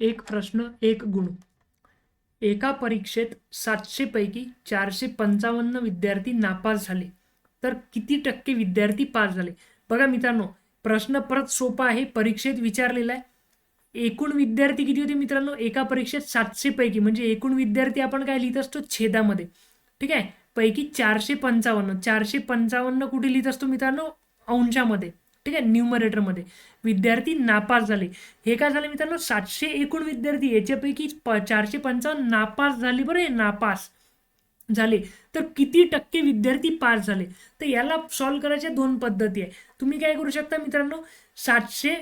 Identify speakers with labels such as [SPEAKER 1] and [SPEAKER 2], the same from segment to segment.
[SPEAKER 1] एक प्रश्न एक गुण. एका परीक्षेत सातशेपैकी चारशे पंचावन्न विद्यार्थी नापास झाले. तर किती टक्के विद्यार्थी पास झाले? बघा मित्रांनो प्रश्न परत सोपा आहे परीक्षेत विचारलेला आहे. एकूण विद्यार्थी किती होते मित्रांनो? एका परीक्षेत सातशेपैकी म्हणजे एकूण विद्यार्थी आपण काय लिहित असतो? छेदामध्ये. ठीक आहे? पैकी चारशे पंचावन्न चारशे पंचावन्न कुठे लिहित असतो मित्रांनो? अंशामध्ये. ठीक आहे? न्यूमरेटरमध्ये विद्यार्थी नापास झाले. हे काय झाले मित्रांनो? सातशे एकूण विद्यार्थी. याच्यापैकी प चारशे पंचावन्न नापास झाले बरं हे नापास झाले. तर किती टक्के विद्यार्थी पास झाले? तर याला सॉल्व्ह करायच्या दोन पद्धती आहे तुम्ही काय करू शकता मित्रांनो? सातशे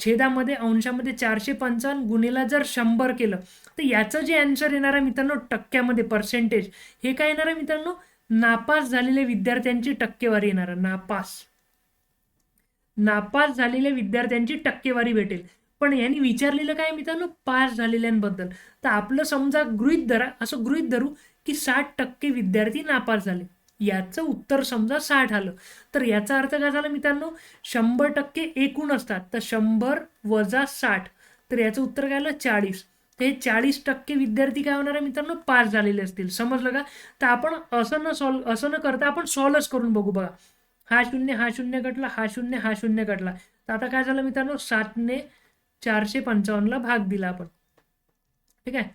[SPEAKER 1] छेदामध्ये अंशामध्ये चारशे पंचावन्न गुन्हेला जर शंभर केलं तर याचं जे अन्सर येणार आहे मित्रांनो टक्क्यामध्ये पर्सेंटेज हे काय येणार आहे मित्रांनो? नापास झालेल्या विद्यार्थ्यांची टक्केवारी येणार आहे. नापास. नापास झालेल्या विद्यार्थ्यांची टक्केवारी भेटेल. पण यांनी विचारलेलं काय मित्रांनो? पास झालेल्यांबद्दल. तर आपलं समजा गृहित धरा असं गृहित धरू की साठ टक्के विद्यार्थी नापास झाले. याचं उत्तर समजा साठ आलं. तर याचा अर्थ काय झाला मित्रांनो? शंभर टक्के एकूण असतात. तर शंभर वजा साठ. तर याचं उत्तर काय आलं? चाळीस. हे चाळीस टक्के विद्यार्थी काय होणार आहे मित्रांनो? पास झालेले असतील. समजलं का? तर आपण असं न सॉल्व असं न करता आपण सॉल्वच करून बघू बघा. हा शून्य हा शून्य कटला हा शून्य हा शून्य कटला तर आता काय झालं मित्रांनो? सातने चारशे पंचावन्नला भाग दिला आपण. ठीक आहे?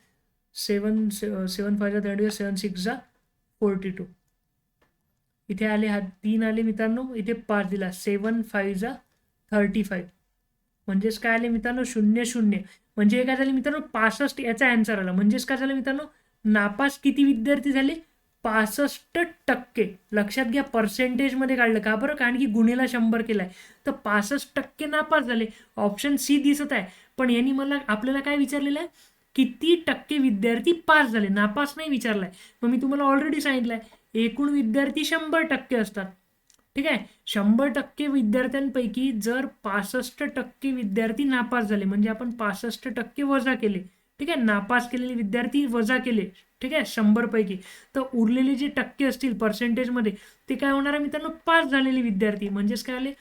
[SPEAKER 1] सेवन सेवन फायचा थर्टी सेवन सिक्सचा फोर्टी टू इथे आले हा तीन आले मित्रांनो. इथे पाच दिला. सेवन फाईव्हचा थर्टी फाईव्ह म्हणजेच काय आले मित्रांनो? शून्य शून्य. म्हणजे काय झाले मित्रांनो? पासष्ट याचा आन्सर आला. म्हणजेच काय झालं मित्रांनो? नापास किती विद्यार्थी झाले? पासष्ट टक्के. लक्षात घ्या पर्सेंटेजमध्ये काढलं. का बरं? कारण की गुन्हेला शंभर केलाय. तर पासष्ट टक्के नापास झाले. ऑप्शन सी दिसत आहे. पण यांनी मला आपल्याला काय विचारलेलं आहे? किती टक्के विद्यार्थी पास झाले? नापास नाही विचारलाय. मग मी तुम्हाला ऑलरेडी सांगितलंय. एकूण विद्यार्थी शंभर टक्के असतात. ठीक आहे? शंभर टक्के विद्यार्थ्यांपैकी जर पासष्ट टक्के विद्यार्थी नापास झाले म्हणजे आपण पासष्ट टक्के वजा केले. ठीक आहे? नापास केलेले विद्यार्थी वजा केले. ठीक आहे? शंभर पैकी तर उरलेले जे टक्के असतील पर्सेंटेजमध्ये ते काय होणार आहे मित्रांनो? पास झालेले विद्यार्थी. म्हणजेच काय आले?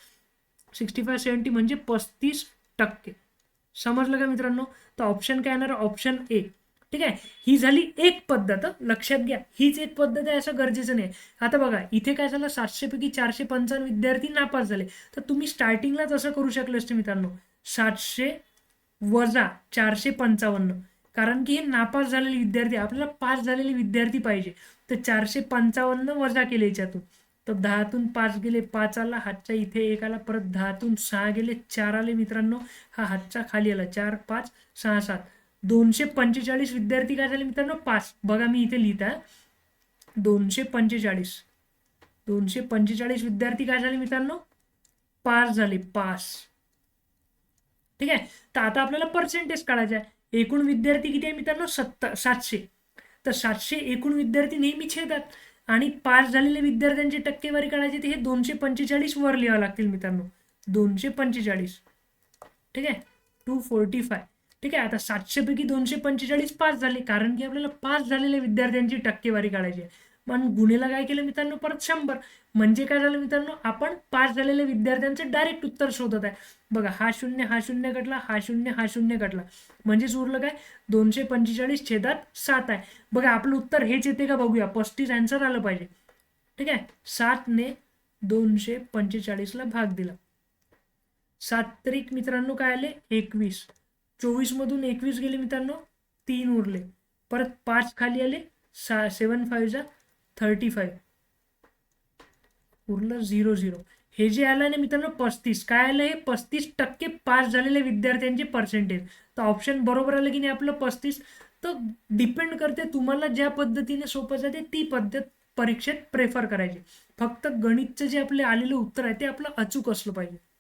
[SPEAKER 1] सिक्स्टी फाय सेवन्टी म्हणजे पस्तीस टक्के. समजलं का मित्रांनो? तर ऑप्शन काय येणार? ऑप्शन ए ठीक आहे? ही झाली एक पद्धत. लक्षात घ्या. हीच एक पद्धत आहे असं गरजेचं नाही. आता बघा इथे काय झालं? सातशे पैकी चारशे पंचावन्न विद्यार्थी नापास झाले. तर तुम्ही स्टार्टिंगलाच असं करू शकले असते मित्रांनो. सातशे वजा चारशे पंचावन्न कारण की हे नापास झालेले विद्यार्थी आपल्याला पास झालेले विद्यार्थी पाहिजे. तर चारशे पंचावन्न वजा केले याच्यातून. तर दहातून पाच गेले पाच आला हातच्या इथे एक आला परत दहातून सहा गेले चार आले मित्रांनो. हा हातचा खाली आला चार पाच सहा सात. दोनशे पंचेचाळीस विद्यार्थी काय झाले मित्रांनो? पास. बघा मी इथे लिहित आहे. दोनशे पंचेचाळीस. दोनशे पंचेचाळीस विद्यार्थी काय झाले मित्रांनो? पास झाले पास. ठीक आहे? तर आता आपल्याला पर्सेंटेज काढायचा आहे. एकूण विद्यार्थी किती आहे मित्रांनो? सत्तर सातशे. तर सातशे एकूण विद्यार्थी नेहमी छेदात. आणि पास झालेल्या विद्यार्थ्यांची टक्केवारी काढायची ते हे दोनशे पंचेचाळीस वर लिहावं लागतील मित्रांनो. दोनशे पंचेचाळीस. ठीक आहे? टू फोर्टी फाय ठीक आहे? आता सातशे पैकी दोनशे पंचेचाळीस पास झाले. कारण की आपल्याला पास झालेल्या विद्यार्थ्यांची टक्केवारी काढायची आहे. पण गुन्हेला काय केलं मित्रांनो? परत शंभर. म्हणजे काय झालं मित्रांनो? आपण पास झालेल्या विद्यार्थ्यांचं डायरेक्ट उत्तर शोधत आहे. बघा हा शून्य हा शून्य कटला हा शून्य हा शून्य कटला. म्हणजेच उरलं काय? दोनशे पंचेचाळीस छेदात सात आहे. बघा आपलं उत्तर हेच येते का बघूया? पस्तीस आन्सर आलं पाहिजे. ठीक आहे? सातने दोनशे पंचेचाळीसला भाग दिला. सात तरीक मित्रांनो काय आले? एकवीस. चोवीस मधून एकवीस गेले मित्रांनो तीन उरले. परत पाच खाली आले सा सेवन फाईव्हचा थर्टी फाईव्ह. उरलं झिरो झिरो. हे जे आलं ना मित्रांनो पस्तीस. काय आलं हे? पस्तीस टक्के पास झालेल्या विद्यार्थ्यांचे पर्सेंटेज तर ऑप्शन बरोबर आलं की नाही आपलं पस्तीस? तर डिपेंड करते तुम्हाला ज्या पद्धतीने सोपं जाते ती पद्धत परीक्षेत प्रेफर करायची. फक्त गणितचं जे आपले आलेलं उत्तर आहे ते आपलं अचूक असलं पाहिजे.